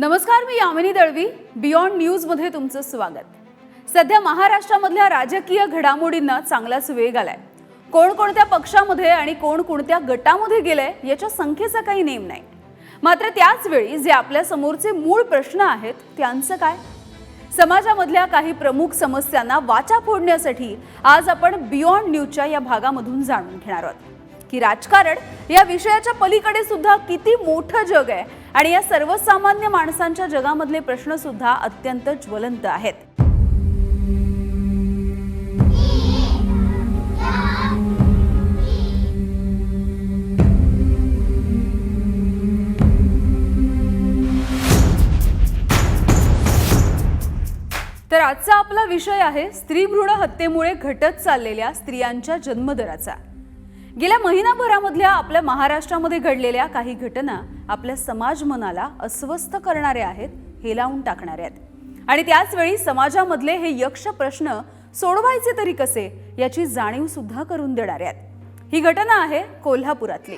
नमस्कार मी यामिनी दळवी. बियॉन्ड न्यूजमध्ये तुमचं स्वागत. सध्या महाराष्ट्रामधल्या राजकीय घडामोडींना चांगलाच वेग आलाय. कोण कोणत्या पक्षामध्ये आणि कोण कोणत्या गटामध्ये गेलंय याच्या संख्येचा काही नेम नाही. मात्र त्याच वेळी जे आपल्या समोरचे मूळ प्रश्न आहेत त्यांचं काय? समाजामधल्या काही प्रमुख समस्यांना वाचा फोडण्यासाठी आज आपण बियॉन्ड न्यूजच्या या भागामधून जाणून घेणार आहोत. की राजकारण या विषयाच्या पलीकडे सुद्धा किती मोठं जग आहे आणि या सर्वसामान्य माणसांच्या जगामधले प्रश्न सुद्धा अत्यंत ज्वलंत आहेत. तर आजचा आपला विषय आहे स्त्री भ्रूण हत्येमुळे घटत चाललेल्या स्त्रियांच्या जन्मदराचा. गेल्या महिनाभरामधल्या आपल्या महाराष्ट्रामध्ये घडलेल्या काही घटना आपल्या समाज मनाला अस्वस्थ करणारे आहेत हे लावून टाकणाऱ्या आहेत. आणि त्याचवेळी समाजामधले हे यक्ष प्रश्न सोडवायचे तरी कसे याची जाणीव सुद्धा करून देणारे आहेत. ही घटना आहे कोल्हापुरातली.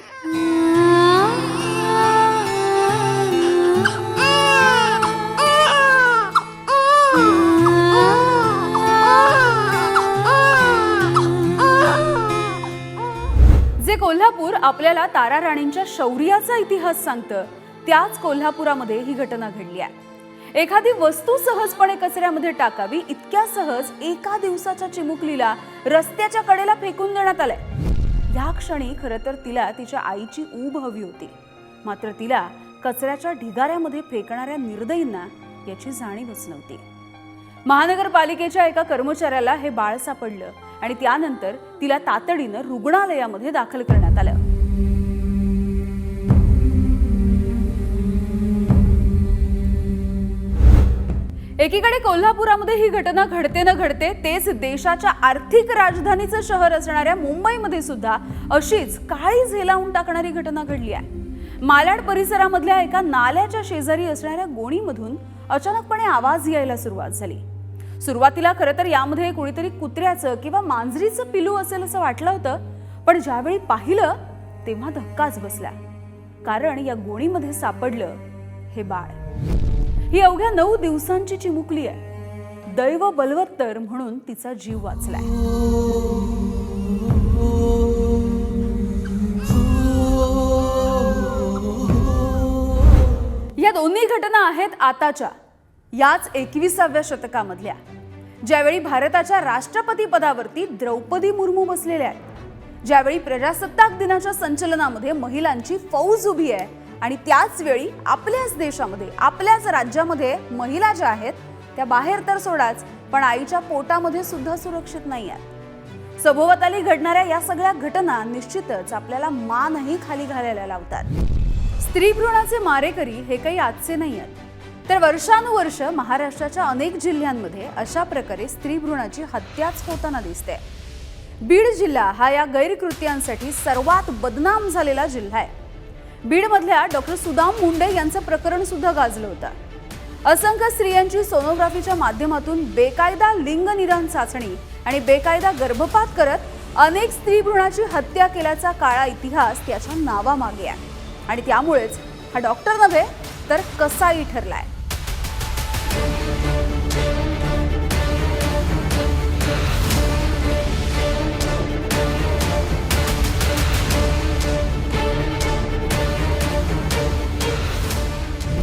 आपल्याला तारा राणींच्या शौर्याचा इतिहास सांगतं. त्याच कोल्हापुरामध्ये ही घटना घडली आहे. एखादी वस्तू सहजपणे कचऱ्यामध्ये टाकावी इतक्या सहज एका दिवसाच्या चिमुकलीला रस्त्याच्या कडेला फेकून देण्यात आलंय. या क्षणी खरं तर तिला तिच्या आईची ऊब हवी होती. मात्र तिला कचऱ्याच्या ढिगाऱ्यामध्ये फेकणाऱ्या निर्दयींना याची जाणीवच नव्हती. महानगरपालिकेच्या एका कर्मचाऱ्याला हे बाळ सापडलं आणि त्यानंतर तिला तातडीनं रुग्णालयामध्ये दाखल करण्यात आलं. एकीकडे कोल्हापुरामध्ये ही घटना घडते न घडते तेच देशाच्या आर्थिक राजधानीचं शहर असणाऱ्या मुंबईमध्ये सुद्धा अशीच काळी झेलावून टाकणारी घटना घडली आहे. मालाड परिसरामधल्या एका नाल्याच्या शेजारी असणाऱ्या गोणीमधून अचानकपणे आवाज यायला सुरुवात झाली. सुरुवातीला खरं तर यामध्ये कुणीतरी कुत्र्याचं किंवा मांजरीचं पिलू असेल असं वाटलं होतं पण ज्यावेळी पाहिलं तेव्हा धक्काच बसला. कारण या गोणीमध्ये सापडलं हे बाळ. ही अवघ्या नऊ दिवसांची चिमुकली आहे. दैव बलवत्तर म्हणून तिचा जीव वाचलाय. या दोन्ही घटना आहेत आताच्या याच एकविसाव्या शतकामधल्या. ज्यावेळी भारताच्या राष्ट्रपती पदावरती द्रौपदी मुर्मू बसलेल्या आहेत. ज्यावेळी प्रजासत्ताक दिनाच्या संचलनामध्ये महिलांची फौज उभी आहे आणि त्याच वेळी आपल्याच देशामध्ये आपल्याच राज्यामध्ये महिला ज्या आहेत त्या बाहेर तर सोडाच पण आईच्या पोटामध्ये सुद्धा सुरक्षित नाही आहेत. सभोवताली घडणाऱ्या या सगळ्या घटना निश्चितच आपल्याला मानही खाली घालायला लावतात. स्त्री भ्रूणाचे मारेकरी हे काही आजचे नाही आहेत. तर वर्षानुवर्ष महाराष्ट्राच्या अनेक जिल्ह्यांमध्ये अशा प्रकारे स्त्री भ्रूणाची हत्याच होताना दिसते. बीड जिल्हा हा या गैरकृत्यांसाठी सर्वात बदनाम झालेला जिल्हा आहे. बीडमधल्या डॉक्टर सुदाम मुंडे यांचं प्रकरण सुद्धा गाजलं होतं. असंख्य स्त्रियांची सोनोग्राफीच्या माध्यमातून बेकायदा लिंग निदान चाचणी आणि बेकायदा गर्भपात करत अनेक स्त्री भ्रूणाची हत्या केल्याचा काळा इतिहास त्याच्या नावामागे आहे. आणि त्यामुळेच हा डॉक्टर नव्हे तर कसाई ठरलाय.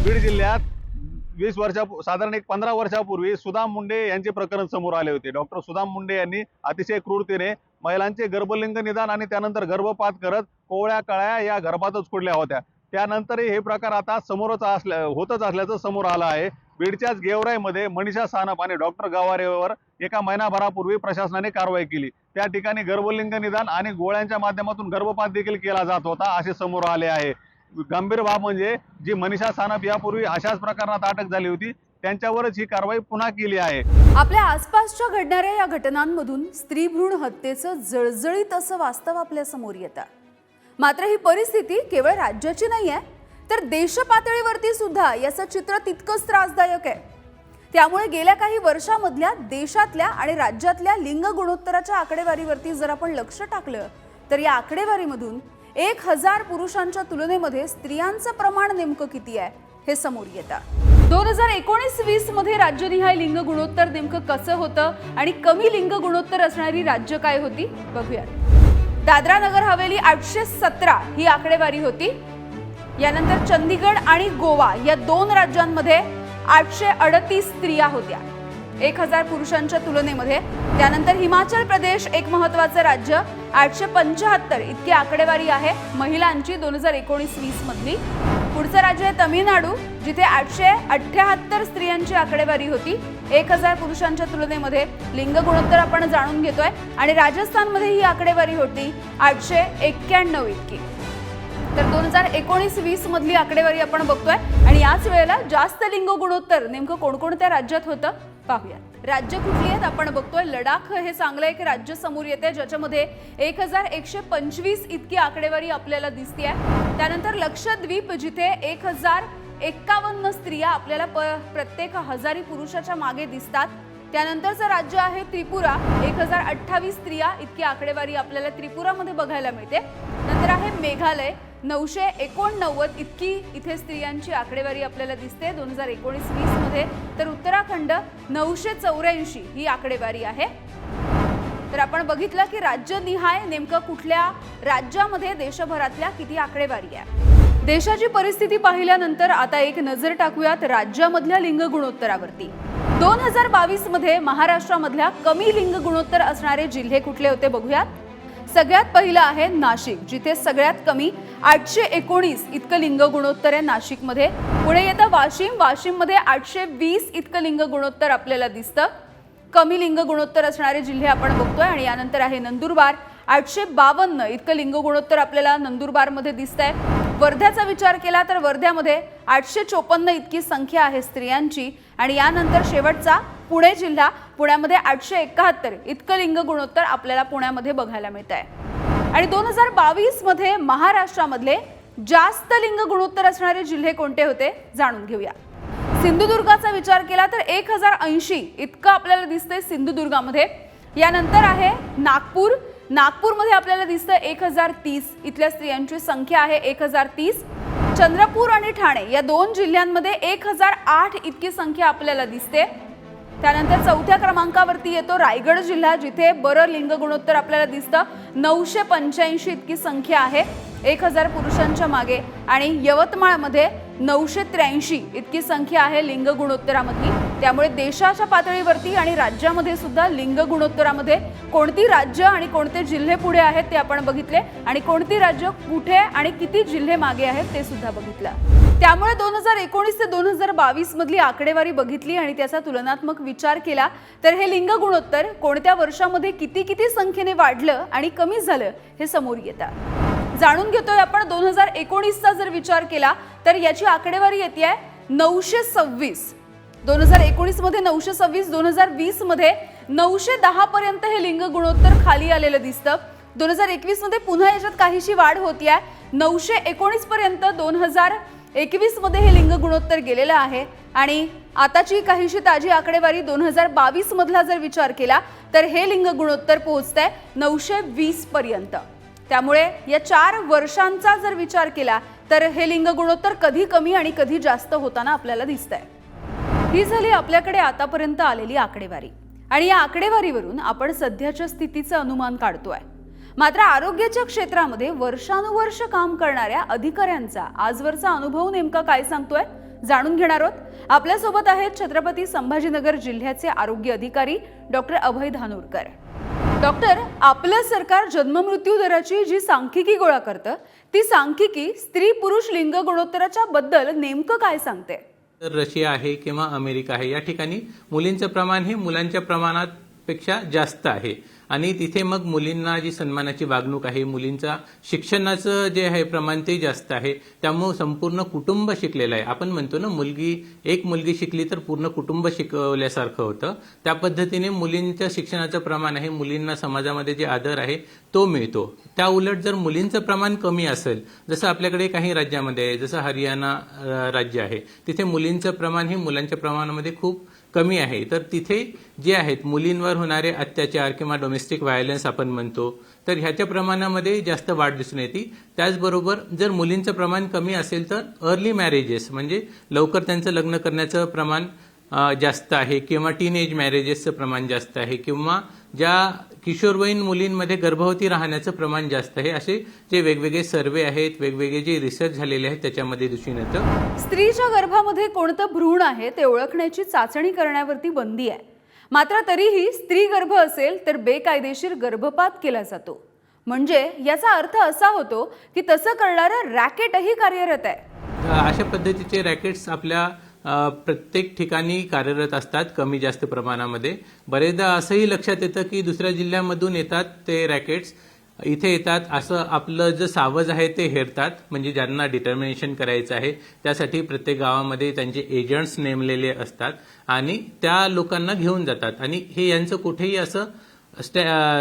बीड जिल्ह्यात वीस वर्षा साधारण एक पंधरा वर्षापूर्वी सुदाम मुंडे यांचे प्रकरण समोर आले होते. डॉक्टर सुदाम मुंडे यांनी अतिशय क्रूरतेने महिलांचे गर्भलिंग निदान आणि त्यानंतर गर्भपात करत कोवळ्या कळ्या या गर्भातच फोडल्या होत्या. त्यानंतरही हे प्रकार आता समोरच असल्या होतच असल्याचं समोर आलं आहे. बीडच्याच गेवराईमध्ये मनीषा सानप आणि डॉक्टर गवारेवर एका महिनाभरापूर्वी प्रशासनाने कारवाई केली. त्या ठिकाणी गर्भलिंग निदान आणि गोळ्यांच्या माध्यमातून गर्भपात देखील केला जात होता असे समोर आले आहे. गंभीर बाब म्हणजे जी मनीषा सानप यापूर्वी अशाच प्रकरणात अटक झाली होती त्यांच्यावरच ही कारवाई पुन्हा केली आहे. आपल्या आसपासच्या घडणाऱ्या या घटनांमधून स्त्री भ्रूण हत्येचं जळजळीत असं वास्तव आपल्यासमोर येतं. मात्र ही परिस्थिती केवळ राज्याची नाही आहे तर देशपातळीवरती सुद्धा याचं चित्र तितकंच त्रासदायक आहे. त्यामुळे गेल्या काही वर्षामधल्या देशातल्या आणि राज्यातल्या लिंग गुणोत्तराच्या आकडेवारीवरती जर आपण लक्ष टाकलं तर या आकडेवारीमधून एक हजार पुरुषांच्या तुलनेमध्ये स्त्रियांचं प्रमाण नेमकं किती आहे हे समोर येतं. दोन हजार एकोणीस वीसमध्ये राज्यनिहाय लिंग गुणोत्तर नेमकं कसं होतं आणि कमी लिंग गुणोत्तर असणारी राज्य काय होती बघूयात. दादरा नगर हवेली आठशे सतरा ही आकडेवारी होती. यानंतर चंदीगड आणि गोवा या दोन राज्यांमध्ये आठशे अडतीस स्त्रिया होत्या. एक हजार पुरुषांच्या तुलनेमध्ये. त्यानंतर हिमाचल प्रदेश एक महत्वाचं राज्य. आठशे पंच्याहत्तर इतकी आकडेवारी आहे महिलांची दोन हजार एकोणीस वीस मधली पुढचं राज्य आहे तमिळनाडू जिथे आठशे अठ्ठ्याहत्तर स्त्रियांची आकडेवारी होती. एक हजार पुरुषांच्या तुलनेमध्ये लिंग गुणोत्तर आपण जाणून घेतोय आणि राजस्थानमध्ये ही आकडेवारी होती आठशे एक्क्याण्णव इतकी. तर दोन हजार एकोणीस वीस मधली आकडेवारी आपण बघतोय आणि याच वेळेला जास्त लिंग गुणोत्तर नेमकं कोणकोणत्या राज्यात होतं पाहूयात. राज्य कुठली आहेत? आपण बघतोय लडाख हे चांगलं एक राज्य समोर येते ज्याच्यामध्ये एक हजार एकशे पंचवीस इतकी आकडेवारी आपल्याला दिसते आहे. त्यानंतर लक्षद्वीप जिथे एक हजार एक्कावन्न स्त्रिया आपल्याला प प्रत्येक हजारी पुरुषाच्या मागे दिसतात. त्यानंतरचं राज्य आहे त्रिपुरा. एक हजार अठ्ठावीस स्त्रिया इतकी आकडेवारी आपल्याला त्रिपुरामध्ये बघायला मिळते. नंतर आहे मेघालय. नऊशे एकोणनव्वद इतकी इथे स्त्रियांची आकडेवारी आपल्याला दिसते. दोन हजार एकोणीस वीसमध्ये. तर उत्तराखंड नऊशे चौऱ्याऐंशी ही आकडेवारी आहे. तर आपण बघितलं की राज्यनिहाय नेमकं कुठल्या राज्यामध्ये देशभरातल्या किती आकडेवारी आहे? देशाची परिस्थिती पाहिल्यानंतर आता एक नजर टाकूयात राज्यामधल्या लिंग गुणोत्तरावरती दोन हजार बावीसमध्ये महाराष्ट्रामधल्या कमी लिंग गुणोत्तर असणारे जिल्हे कुठले होते बघूयात? सगळ्यात पहिलं आहे नाशिक जिथे सगळ्यात कमी आठशे एकोणीस इतकं लिंग गुणोत्तर आहे नाशिकमध्ये. पुढे येतं वाशिम वाशिममध्ये आठशे वीस इतकं लिंग गुणोत्तर आपल्याला दिसतं. कमी लिंग गुणोत्तर असणारे जिल्हे आपण बघतोय आणि यानंतर आहे नंदुरबार. आठशे बावन्न इतकं लिंग गुणोत्तर आपल्याला नंदुरबारमध्ये दिसत आहे वर्ध्याचा विचार केला तर वर्ध्यामध्ये आठशे चोपन्न इतकी संख्या आहे स्त्रियांची. आणि यानंतर शेवटचा पुणे जिल्हा. पुण्यामध्ये आठशे एकाहत्तर. इतकं लिंग गुणोत्तर आपल्याला पुण्यामध्ये बघायला मिळत आहे आणि दोन हजार बावीसमध्ये महाराष्ट्रामधले जास्त लिंग गुणोत्तर असणारे जिल्हे कोणते होते? जाणून घेऊया. सिंधुदुर्गाचा विचार केला तर एक हजार ऐंशी इतकं आपल्याला दिसतंय सिंधुदुर्गामध्ये. यानंतर आहे नागपूर. नागपूरमध्ये आपल्याला दिसतं एक हजार तीस. इथल्या स्त्रियांची संख्या आहे एक हजार तीस. चंद्रपूर आणि ठाणे या दोन जिल्ह्यांमध्ये एक हजार आठ इतकी संख्या आपल्याला दिसते. त्यानंतर चौथ्या क्रमांकावरती येतो रायगड जिल्हा जिथे बरं लिंग गुणोत्तर आपल्याला दिसतं. नऊशे पंच्याऐंशी इतकी संख्या आहे एक हजार पुरुषांच्या मागे. आणि यवतमाळमध्ये नऊशे त्र्याऐंशी इतकी संख्या आहे लिंग गुणोत्तरामधली. त्यामुळे देशाच्या पातळीवरती आणि राज्यामध्ये सुद्धा लिंग गुणोत्तरामध्ये कोणती राज्य आणि कोणते जिल्हे पुढे आहेत ते आपण बघितले आणि कोणती राज्य कुठे आणि किती जिल्हे मागे आहेत ते सुद्धा बघितलं. त्यामुळे दोन हजार एकोणीस ते दोन हजार बावीस मधली आकडेवारी बघितली आणि त्याचा तुलनात्मक विचार केला तर हे लिंग गुणोत्तर कोणत्या वर्षामध्ये किती किती संख्येने वाढलं आणि कमी झालं हे समोर येतं. जाणून घेतोय आपण दोन हजार एकोणीसचा जर विचार केला तर याची आकडेवारी येते आहे नऊशे सव्वीस. दोन हजार एकोणीसमध्ये नऊशे सव्वीस दोन हजार वीसमध्ये नऊशे दहा पर्यंत हे लिंग गुणोत्तर खाली आलेलं दिसतं. दोन हजार एकवीसमध्ये पुन्हा याच्यात काहीशी वाढ होतीये. नऊशे एकोणीस पर्यंत दोन हजार एकवीसमध्ये हे लिंग गुणोत्तर गेलेलं आहे. आणि आताची काहीशी ताजी आकडेवारी दोन हजार बावीस मधला जर विचार केला तर हे लिंग गुणोत्तर पोहोचतंय नऊशे वीस पर्यंत. त्यामुळे या चार वर्षांचा जर विचार केला तर हे लिंग गुणोत्तर कधी कमी आणि कधी जास्त होताना आपल्याला दिसतंय. ही झाली आपल्याकडे आतापर्यंत आलेली आकडेवारी. आणि या आकडेवारीवरून आपण सध्याच्या स्थितीचं अनुमान काढतोय. मात्र आरोग्याच्या क्षेत्रामध्ये वर्षानुवर्ष काम करणाऱ्या अधिकाऱ्यांचा आजवरचा अनुभव नेमका काय सांगतोय जाणून घेणार आहोत. आपल्यासोबत आहेत छत्रपती संभाजीनगर जिल्ह्याचे आरोग्य अधिकारी डॉक्टर अभय धानोरकर. डॉक्टर आपलं सरकार जन्ममृत्यू दराची जी सांख्यिकी गोळा करतं ती सांख्यिकी स्त्री पुरुष लिंग गुणोत्तराच्या बद्दल नेमकं काय सांगते तर रशिया आहे किंवा अमेरिका आहे. या ठिकाणी मुलींचं प्रमाण हे मुलांच्या प्रमाणापेक्षा जास्त आहे. आणि तिथे मग मुलींना जी सन्मानाची वागणूक आहे मुलींचा शिक्षणाचं जे आहे प्रमाण ते जास्त आहे. त्यामुळे संपूर्ण कुटुंब शिकलेलं आहे. आपण म्हणतो ना मुलगी एक मुलगी शिकली तर पूर्ण कुटुंब शिकवल्यासारखं होतं. त्या पद्धतीने मुलींच्या शिक्षणाचं प्रमाण आहे मुलींना समाजामध्ये जे आदर आहे तो मिळतो. त्या उलट जर मुलींचं प्रमाण कमी असेल जसं आपल्याकडे काही राज्यामध्ये आहे जसं हरियाणा राज्य आहे तिथे मुलींचं प्रमाण हे मुलांच्या प्रमाणामध्ये खूप कमी आहे. तर तिथे जे आहेत मुलींवर होणारे अत्याचार किंवा डोमेस्टिक व्हायलन्स आपण म्हणतो तर ह्याच्या प्रमाणामध्ये जास्त वाढ दिसून येते. त्याचबरोबर जर मुलींचं प्रमाण कमी असेल तर अर्ली मॅरेजेस म्हणजे लवकर त्यांचं लग्न करण्याचं प्रमाण जास्त आहे किंवा टीन एज मॅरेजेसचं प्रमाण जास्त आहे किंवा ज्या किशोरवयीन मुलींमध्ये गर्भवती राहण्याचं प्रमाण जास्त आहे असे जे वेगवेगळे सर्वे आहेत वेगवेगळे जे रिसर्च झालेले आहेत त्याच्यामध्ये दिसून येतं. स्त्रीच्या गर्भामध्ये कोणतं भ्रूण आहे ते ओळखण्याची चाचणी करण्यावरती बंदी आहे. मात्र तरीही स्त्री गर्भ असेल तर बेकायदेशीर गर्भपात केला जातो. म्हणजे याचा अर्थ असा होतो की तसं करणारं रॅकेटही कार्यरत आहे. अशा पद्धतीचे रॅकेट्स आपल्या प्रत्येक ठिकाणी कार्यरत असतात कमी जास्त प्रमाणामध्ये. बरेचदा असंही लक्षात येतं की दुसऱ्या जिल्ह्यामधून येतात ते रॅकेट्स. इथे येतात असं आपलं जे सावज आहे ते हेरतात म्हणजे ज्यांना डिटर्मिनेशन करायचं आहे त्यासाठी प्रत्येक गावामध्ये त्यांचे एजंट्स नेमलेले असतात आणि त्या लोकांना घेऊन जातात. आणि हे यांचं कुठेही असं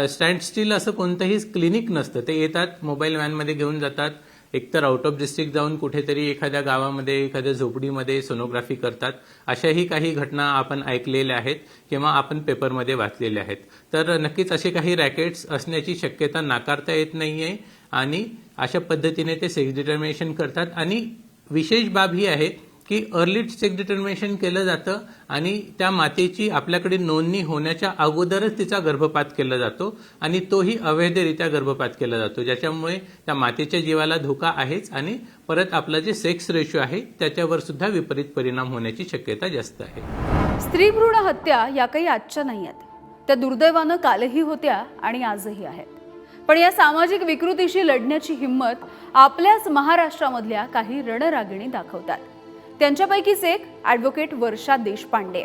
स्टँड स्टील असं कोणतंही क्लिनिक नसतं. ते येतात मोबाईल व्हॅनमध्ये घेऊन जातात एकतर आउट ऑफ डिस्ट्रिक्ट जाऊन कुठेतरी एखाद्या गावामध्ये एखाद्या झोपडीमध्ये सोनोग्राफी करतात. अशाही काही घटना आपण ऐकलेल्या आहेत किंवा आपण पेपरमध्ये वाचलेल्या आहेत. तर नक्कीच असे काही रॅकेट्स असण्याची शक्यता नाकारता येत नाहीये आणि अशा पद्धतीने ते सेक्स डिटर्मिनेशन करतात. आणि विशेष बाब ही आहे की अर्ली सेक डिटर्मिनेशन केलं जातं आणि त्या मातेची आपल्याकडे नोंदणी होण्याच्या अगोदरच तिचा गर्भपात केला जातो आणि तोही अवैधरित्या गर्भपात केला जातो. ज्याच्यामुळे त्या मातेच्या जीवाला धोका आहेच आणि परत आपला जे सेक्स रेशो आहे त्याच्यावर सुद्धा विपरीत परिणाम होण्याची शक्यता जास्त आहे. स्त्री भ्रूण हत्या या काही आजच्या नाही आहेत. त्या दुर्दैवानं कालही होत्या आणि आजही आहेत. पण या सामाजिक विकृतीशी लढण्याची हिंमत आपल्याच महाराष्ट्रामधल्या काही रणरागिणी दाखवतात. त्यांच्यापैकीच एक ॲडव्होकेट वर्षा देशपांडे.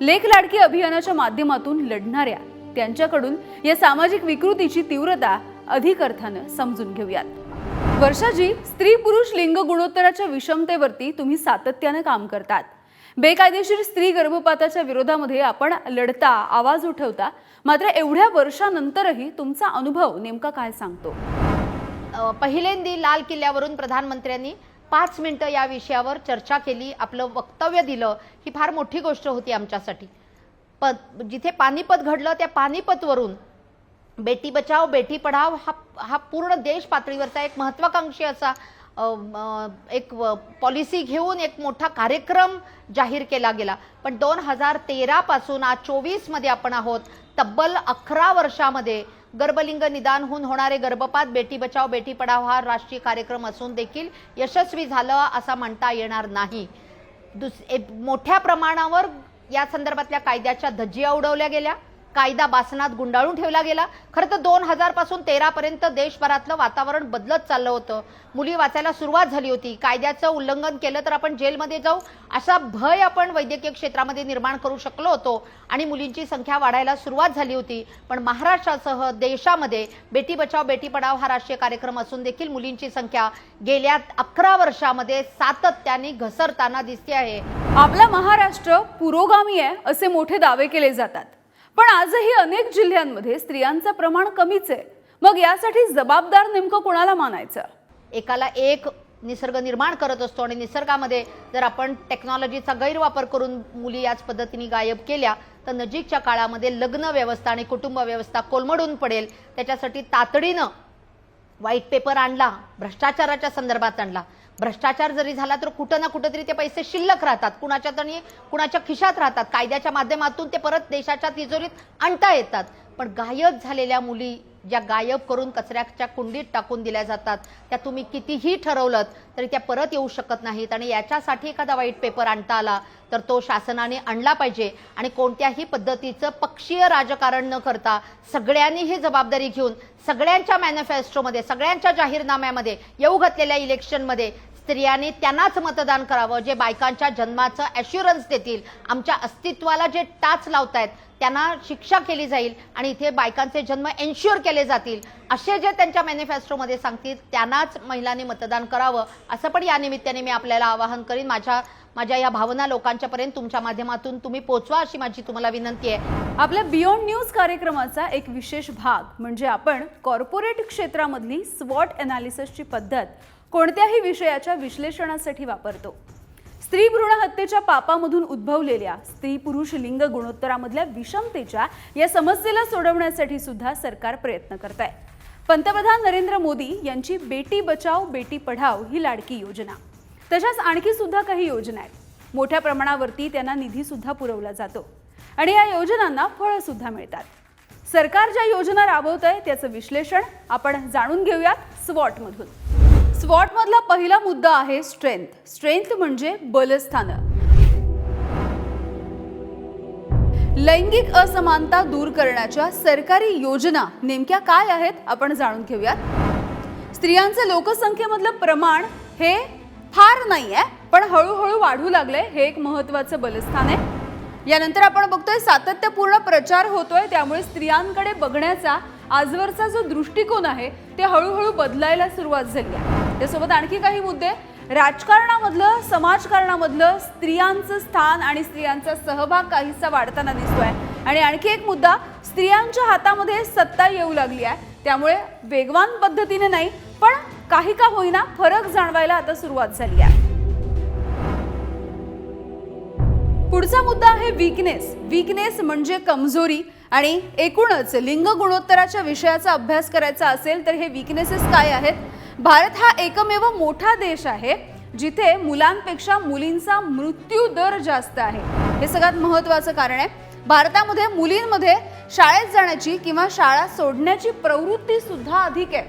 लेख लाडकी अभियानाच्या माध्यमातून लढणाऱ्या त्यांच्याकडून या सामाजिक विकृतीची तीव्रता अधिक अर्थानं समजून घेऊयात. वर्षाजी स्त्री पुरुष लिंग गुणोत्तराच्या विषमतेवरती तुम्ही सातत्यानं काम करतात. बेकायदेशीर स्त्री गर्भपाताच्या विरोधामध्ये आपण लढता आवाज उठवता मात्र एवढ्या वर्षानंतरही तुमचा अनुभव नेमका काय सांगतो? पहिल्यांदी लाल किल्ल्यावरून प्रधानमंत्र्यांनी पाच मिनटं या विषयावर चर्चा केली आपलं वक्तव्य दिलं ही फार मोठी गोष्ट होती आमच्यासाठी. प जिथे पानिपत घडलं त्या पानिपतवरून बेटी बचाव बेटी पढाव हा हा पूर्ण देश पातळीवरचा एक महत्त्वाकांक्षी असा एक पॉलिसी घेऊन एक मोठा कार्यक्रम जाहीर केला गेला. पण दोन हजार तेरापासून आज चोवीसमध्ये आपण आहोत तब्बल अकरा वर्षामध्ये गर्भलिंग निदानहून होणारे गर्भपात बेटी बचाव बेटी पढाव हा राष्ट्रीय कार्यक्रम असून देखील यशस्वी झालं असा म्हणता येणार नाही. दुस एक मोठ्या प्रमाणावर या संदर्भातल्या कायद्याच्या धज्जिया उडवल्या गेल्या. कायदा बासनात गुंडाळून ठेवला गेला. खरं तर दोन हजारपासून तेरा पर्यंत देशभरातलं वातावरण बदलत चाललं होतं. मुली वाचायला सुरुवात झाली होती. कायद्याचं उल्लंघन केलं तर आपण जेलमध्ये जाऊ. असा भय आपण वैद्यकीय क्षेत्रामध्ये निर्माण करू शकलो होतो आणि मुलींची संख्या वाढायला सुरुवात झाली होती. पण महाराष्ट्रासह देशामध्ये बेटी बचाव बेटी पढाव हा राष्ट्रीय कार्यक्रम असून देखील मुलींची संख्या गेल्या अकरा वर्षामध्ये सातत्याने घसरताना दिसते आहे. आपला महाराष्ट्र पुरोगामी आहे असे मोठे दावे केले जातात. पण आजही अनेक जिल्ह्यांमध्ये स्त्रियांचं प्रमाण कमीच आहे. मग यासाठी जबाबदार नेमकं कोणाला मानायचं? एकाला एक निसर्ग निर्माण करत असतो आणि निसर्गामध्ये जर आपण टेक्नॉलॉजीचा गैरवापर करून मुली याच पद्धतीने गायब केल्या तर नजीकच्या काळामध्ये लग्न व्यवस्था आणि कुटुंब व्यवस्था कोलमडून पडेल. त्याच्यासाठी तातडीनं व्हाईट पेपर आणला भ्रष्टाचाराच्या संदर्भात आणला. भ्रष्टाचार जरी झाला तर कुठं ना कुठंतरी ते पैसे शिल्लक राहतात. कुणाच्या तरी कुणाच्या खिशात राहतात. कायद्याच्या माध्यमातून ते परत देशाच्या तिजोरीत आणता येतात. पण गायब झालेल्या मुली ज्या गायब करून कचऱ्याच्या कुंडीत टाकून दिल्या जातात त्या तुम्ही कितीही ठरवलं तरी त्या परत येऊ शकत नाहीत आणि याच्यासाठी एखादा वाईट पेपर आणता आला तर तो शासनाने आणला पाहिजे. आणि कोणत्याही पद्धतीचं पक्षीय राजकारण न करता सगळ्यांनी ही जबाबदारी घेऊन सगळ्यांच्या मॅनिफेस्टोमध्ये सगळ्यांच्या जाहीरनाम्यामध्ये येऊ घातलेल्या इलेक्शनमध्ये स्त्रियांनी त्यांनाच मतदान करावं जे बायकांच्या जन्माचं ॲश्युरन्स देतील. आमच्या अस्तित्वाला जे टाच लावतायत त्यांना शिक्षा केली जाईल आणि इथे बायकांचे जन्म एन्श्युअर केले जातील. असे जे त्यांच्या मॅनिफेस्टोमध्ये सांगतील त्यांनाच महिलांनी मतदान करावं असं पण या निमित्ताने मी आपल्याला आवाहन करीन. माझ्या माझ्या या भावना लोकांच्यापर्यंत तुमच्या माध्यमातून तुम्ही पोचवा अशी माझी तुम्हाला विनंती आहे. आपल्या बियॉन्ड न्यूज कार्यक्रमाचा एक विशेष भाग म्हणजे आपण कॉर्पोरेट क्षेत्रामधली स्वॉट अनालिसिसची पद्धत कोणत्याही विषयाच्या विश्लेषणासाठी वापरतो. स्त्री भ्रूण हत्येच्या पापामधून उद्भवलेल्या स्त्री पुरुष लिंग गुणोत्तरामधल्या विषमतेच्या या समस्येला सोडवण्यासाठी सुद्धा सरकार प्रयत्न करत आहे पंतप्रधान नरेंद्र मोदी यांची बेटी बचाव बेटी पढाव ही लाडकी योजना. तशाच आणखी सुद्धा काही योजना आहेत. मोठ्या प्रमाणावरती त्यांना निधी सुद्धा पुरवला जातो. आणि या योजनांना फळं सुद्धा मिळतात. सरकार ज्या योजना राबवत आहे त्याचं विश्लेषण आपण जाणून घेऊयात स्वॉटमधून स्वॉटमधला पहिला मुद्दा आहे स्ट्रेंथ स्ट्रेंथ म्हणजे बलस्थानं. लैंगिक असमानता दूर करण्याच्या सरकारी योजना नेमक्या काय आहेत आपण जाणून घेऊयात. स्त्रियांचं लोकसंख्येमधलं प्रमाण हे फार नाही आहे पण हळूहळू वाढू लागलंय हे एक महत्वाचं बलस्थान आहे. यानंतर आपण बघतोय सातत्यपूर्ण प्रचार होतोय त्यामुळे स्त्रियांकडे बघण्याचा आजवरचा जो दृष्टिकोन आहे ते हळूहळू बदलायला सुरुवात झाली आहे. त्यासोबत आणखी काही मुद्दे. राजकारणामधलं समाजकारणामधलं स्त्रियांचं स्थान आणि स्त्रियांचा सहभाग काहीसा वाढताना दिसतोय. आणि आणखी एक मुद्दा स्त्रियांच्या हातामध्ये सत्ता येऊ लागली आहे. त्यामुळे वेगवान पद्धतीने नाही पण काही का होईना फरक जाणवायला आता सुरुवात झाली आहे. पुढचा मुद्दा आहे वीकनेस वीकनेस म्हणजे कमजोरी. आणि एकूणच लिंग गुणोत्तराच्या विषयाचा अभ्यास करायचा असेल तर हे वीकनेसेस काय आहेत? भारत हा एकमेव मोठा देश आहे जिथे मुलांपेक्षा मुलींचा मृत्यू दर जास्त आहे. हे सगळ्यात महत्वाचं कारण आहे. भारतामध्ये मुलींमध्ये शाळेत जाण्याची किंवा शाळा सोडण्याची प्रवृत्ती सुद्धा अधिक आहे.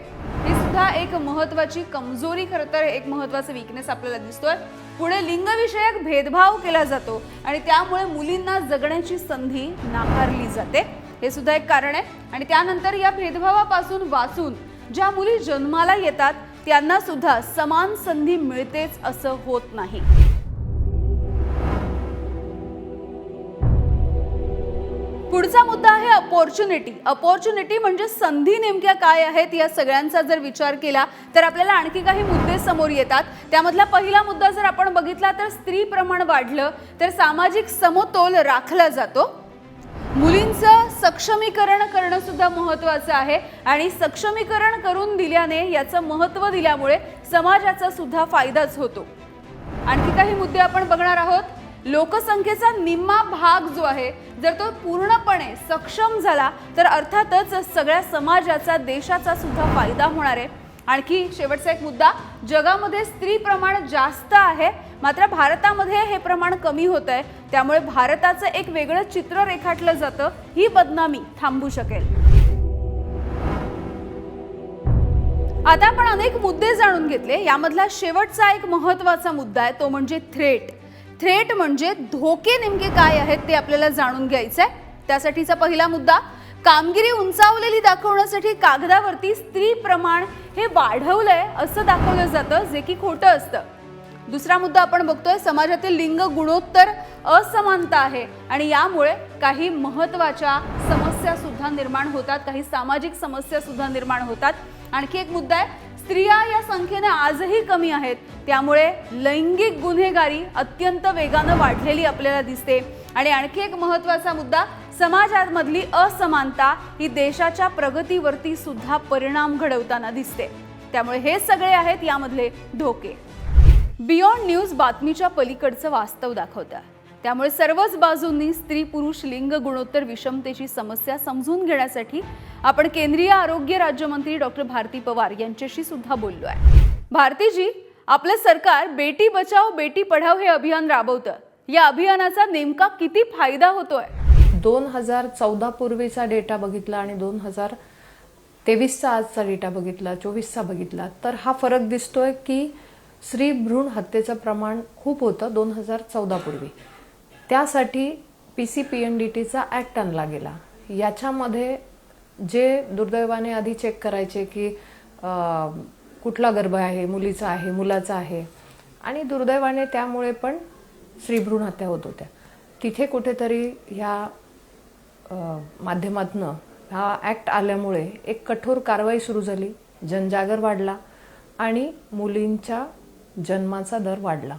ही सुद्धा एक महत्वाची कमजोरी खरं तर एक महत्त्वाचा विकनेस आपल्याला दिसतोय. पुढे लिंगविषयक भेदभाव केला जातो आणि त्यामुळे मुलींना जगण्याची संधी नाकारली जाते. हे सुद्धा एक कारण आहे. आणि त्यानंतर या भेदभावापासून वाचून ज्या मुली जन्माला येतात त्यांना सुद्धा समान संधी मिळतेच असं होत नाही. पुढचा मुद्दा आहे अपॉर्च्युनिटी अपॉर्च्युनिटी म्हणजे संधी नेमक्या काय आहेत या सगळ्यांचा जर विचार केला तर आपल्याला आणखी काही मुद्दे समोर येतात. त्यामधला पहिला मुद्दा जर आपण बघितला तर स्त्री प्रमाण वाढलं तर सामाजिक समतोल राखला जातो. मुलींचं सक्षमीकरण करणं सुद्धा महत्वाचं आहे आणि सक्षमीकरण करून दिल्याने याचं महत्त्व दिल्यामुळे समाजाचा सुद्धा फायदाच होतो. आणखी काही मुद्दे आपण बघणार आहोत. लोकसंख्येचा निम्मा भाग जो आहे जर तो पूर्णपणे सक्षम झाला तर अर्थातच सगळ्या समाजाचा देशाचा सुद्धा फायदा होणार आहे. आणखी शेवटचा एक मुद्दा जगामध्ये स्त्री प्रमाण जास्त आहे मात्र भारतामध्ये हे प्रमाण कमी होत आहे. त्यामुळे भारताचं एक वेगळं चित्र रेखाटलं जातं. ही बदनामी थांबू शकेल. आता आपण अनेक मुद्दे जाणून घेतले. यामधला शेवटचा एक महत्त्वाचा मुद्दा आहे तो म्हणजे थ्रेट थ्रेट म्हणजे धोके नेमके काय आहेत ते आपल्याला जाणून घ्यायचं आहे त्यासाठीचा पहिला मुद्दा कामगिरी उंचावलेली दाखवण्यासाठी कागदावरती स्त्री प्रमाण हे वाढवलंय असं दाखवलं जातं जे की खोटं असतं. दुसरा मुद्दा आपण बघतोय समाजातील लिंग गुणोत्तर असमानता आहे आणि यामुळे काही महत्त्वाच्या समस्या सुद्धा निर्माण होतात काही सामाजिक समस्या सुद्धा निर्माण होतात. आणखी एक मुद्दा आहे स्त्रिया या संख्येने आजही कमी आहेत. त्यामुळे लैंगिक गुन्हेगारी अत्यंत वेगानं वाढलेली आपल्याला दिसते. आणि आणखी एक महत्त्वाचा मुद्दा समाजामधली असमानता ही देशाच्या प्रगतीवरती सुद्धा परिणाम घडवताना दिसते. त्यामुळे हे सगळे आहेत यामधले धोके. बियॉन्ड न्यूज बातमीच्या पलीकडचं वास्तव दाखवतं. त्यामुळे सर्वच बाजूंनी स्त्री पुरुष लिंग गुणोत्तर विषमतेची समस्या समजून घेण्यासाठी आपण केंद्रीय आरोग्य राज्यमंत्री डॉक्टर भारती पवार यांच्याशी सुद्धा बोललो आहे. भारतीजी आपलं सरकार बेटी बचाव बेटी पढाव हे अभियान राबवतं. या अभियानाचा नेमका किती फायदा होतोय? दोन हजार चौदा पूर्वीचा डेटा बघितला आणि दोन हजार तेवीसचा आजचा डेटा बघितला चोवीसचा बघितला तर हा फरक दिसतोय की स्त्री भ्रूण हत्येचं प्रमाण खूप होतं दोन हजार चौदा पूर्वी. त्यासाठी P C P N D टीचा ॲक्ट आणला गेला. याच्यामध्ये जे दुर्दैवाने आधी चेक करायचे की कुठला गर्भ आहे मुलीचा आहे मुलाचा आहे आणि दुर्दैवाने त्यामुळे पण स्त्रीभ्रूण हत्या होत होत्या. तिथे कुठेतरी ह्या माध्यमातनं हा ॲक्ट आल्यामुळे एक कठोर कारवाई सुरू झाली. जनजागर वाढला आणि मुलींच्या जन्माचा दर वाढला.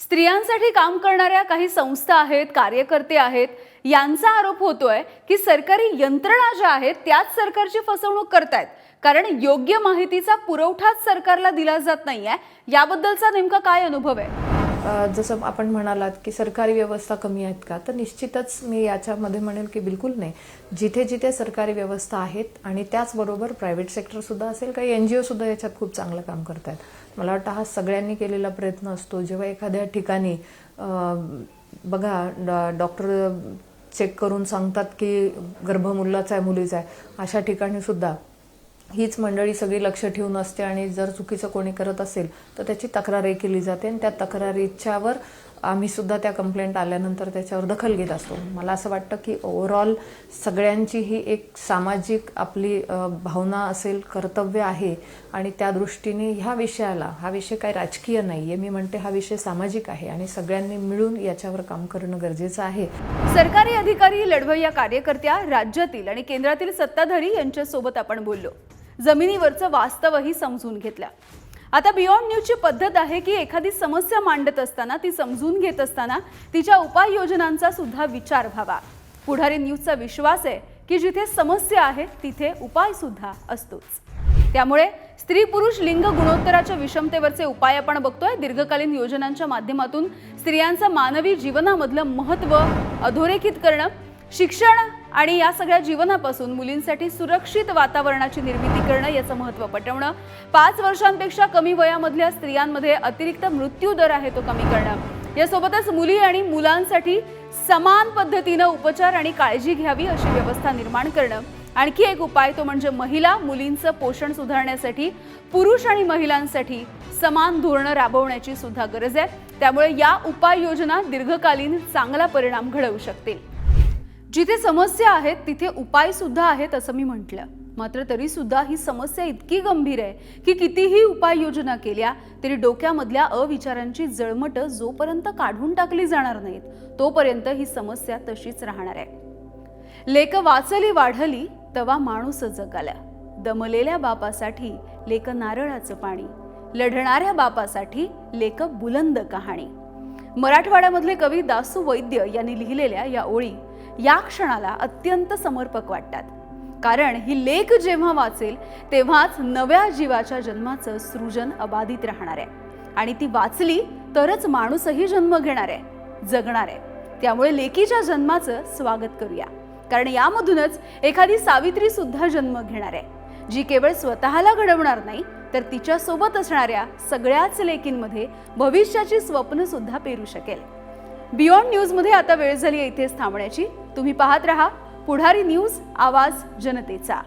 स्त्रियांसाठी काम करणाऱ्या काही संस्था आहेत कार्यकर्ते आहेत यांचा आरोप होतोय की सरकारी यंत्रणा ज्या आहेत त्याच सरकारची फसवणूक करतायत. कारण योग्य माहितीचा पुरवठाच सरकारला दिला जात नाहीये. याबद्दलचा नेमका काय अनुभव आहे? जसं आपण म्हणालात की सरकारी व्यवस्था कमी आहेत का तर निश्चितच मी याच्यामध्ये म्हणेल की बिलकुल नाही. जिथे जिथे सरकारी व्यवस्था आहेत आणि त्याचबरोबर प्रायव्हेट सेक्टरसुद्धा असेल काही एन जी ओसुद्धा याच्यात खूप चांगलं काम करत आहेत मला वाटतं हा सगळ्यांनी केलेला प्रयत्न असतो. जेव्हा एखाद्या ठिकाणी बघा डॉ- डॉक्टर चेक करून सांगतात की गर्भ मुलाचा आहे मुलीचा आहे अशा ठिकाणी सुद्धा हीच मंडळी सगळी लक्ष ठेवून असते आणि जर चुकीचं कोणी करत असेल तर त्याची तक्रारही केली जाते आणि त्या तक्रारीच्यावर आम्ही सुद्धा त्या कंप्लेंट आल्यानंतर त्याच्यावर दखल घेत असतो. मला असं वाटतं की ओव्हरऑल सगळ्यांची ही एक सामाजिक आपली भावना असेल कर्तव्य आहे आणि त्या दृष्टीने ह्या विषयाला हा विषय काही राजकीय नाही आहे मी म्हणते हा विषय सामाजिक आहे आणि सगळ्यांनी मिळून याच्यावर काम करणं गरजेचं आहे. सरकारी अधिकारी लढवय्या कार्यकर्त्या राज्यातील आणि केंद्रातील सत्ताधारी यांच्यासोबत आपण बोललो. जमिनीवरचं वास्तवही समजून घेतलं आता बियॉन्ड न्यूजची पद्धत आहे की एखादी समस्या मांडत असताना ती समजून घेत असताना तिच्या उपाययोजनांचा सुद्धा विचार व्हावा. पुढारी न्यूजचा विश्वास आहे की जिथे समस्या आहे तिथे उपाय सुद्धा असतोच. त्यामुळे स्त्री पुरुष लिंग गुणोत्तराच्या विषमतेवरचे उपाय आपण बघतोय. दीर्घकालीन योजनांच्या माध्यमातून स्त्रियांचं मानवी जीवनामधलं महत्त्व अधोरेखित करणं शिक्षण आणि या सगळ्या जीवनापासून मुलींसाठी सुरक्षित वातावरणाची निर्मिती करणं याचं महत्त्व पटवणं. पाच वर्षांपेक्षा कमी वयामधल्या स्त्रियांमध्ये अतिरिक्त मृत्यू दर आहे तो कमी करणं. यासोबतच मुली आणि मुलांसाठी समान पद्धतीनं उपचार आणि काळजी घ्यावी अशी व्यवस्था निर्माण करणं. आणखी एक उपाय तो म्हणजे महिला मुलींचं पोषण सुधारण्यासाठी पुरुष आणि महिलांसाठी समान धोरणं राबवण्याची सुद्धा गरज आहे. त्यामुळे या उपाययोजना दीर्घकालीन चांगला परिणाम घडवू शकतील. जिथे समस्या आहेत तिथे उपाय सुद्धा आहेत असं मी म्हटलं. मात्र तरी सुद्धा ही समस्या इतकी गंभीर आहे की कितीही उपाययोजना केल्या तरी डोक्यामधल्या अविचारांची जळमट जोपर्यंत काढून टाकली जाणार नाहीत तोपर्यंत ही समस्या तशीच राहणार आहे. लेक वाचली वाढली तवा माणूस जगाला दमलेल्या बापासाठी लेक नारळाचं पाणी लढणाऱ्या बापासाठी लेक बुलंद कहाणी. मराठवाड्यामधले कवी दासू वैद्य यांनी लिहिलेल्या या ओळी या क्षणाला अत्यंत समर्पक वाटतात. कारण ही लेख जेव्हा वाचेल तेव्हाच नव्या जीवाच्या जन्माचं सृजन अबाधित राहणार आहे. आणि ती वाचली तरच माणूसही जन्म घेणार आहे जगणार आहे. त्यामुळे लेकीच्या जन्माचं स्वागत करूया. कारण यामधूनच एखादी सावित्री सुद्धा जन्म घेणार आहे. जी केवळ स्वतःला घडवणार नाही तर तिच्या सोबत असणाऱ्या सगळ्याच लेकींमध्ये भविष्याची स्वप्न सुद्धा पेरू शकेल. बियॉन्ड न्यूजमध्ये आता वेळ झाली आहे इथेच थांबण्याची. तुम्ही पाहत रहा पुढारी न्यूज आवाज जनतेचा.